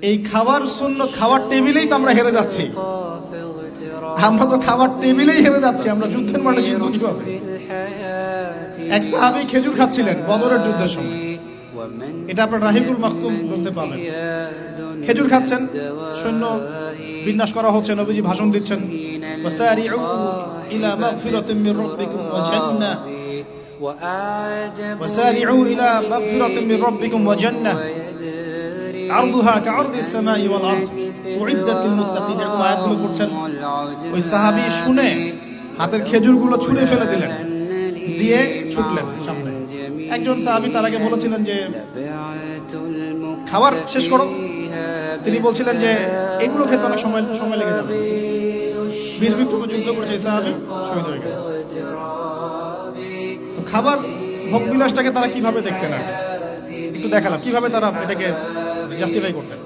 এই খাবার শূন্য খাওয়ার টেবিলেই তো আমরা হেরে যাচ্ছি আমরা তো খাবার টেবিলেই হেরে যাচ্ছি আমরা যুদ্ধের মাঠে জিতবো কিভাবে এক সাহাবি খেজুর খাচ্ছিলেন বদরের যুদ্ধের সময় এটা আপনার রাহিকুল মাকতুম গ্রন্থে পাবেন খেজুর খাচ্ছেন সৈন্য বিন্যাস করা হচ্ছে নবীজি ভাষণ দিচ্ছেন ওয়াসারিউ ইলা মাগফিরাতিন মির রাব্বিকুম ওয়া জান্নাহ وسارعوا إلى مغفرة من ربكم وجنة আরদুহা কারদি সামাই ওয়াল আরদ। উইদ্দাত লিল মুত্তাকিন এরকম আয়াতগুলো পড়ছেন। ওই সাহাবী শুনে হাতের খেজুরগুলো ছুঁড়ে ফেলে দিলেন, দিয়ে ছুটলেন সামনে। একজন সাহাবী তার আগে বলেছিলেন যে, খাবার শেষ করো। তিনি বলছিলেন যে, এগুলো খেতে অনেক সময় সময় লেগে যাবে। বীর বিক্রমে যুদ্ধ করেছে সাহাবি, শহীদ হয়ে গেছে। তো খাবার ভোগ বিলাসটাকে তারা কীভাবে দেখতেন আর একটু দেখালাম, কীভাবে তারা এটাকে জাস্টিফাই করতেন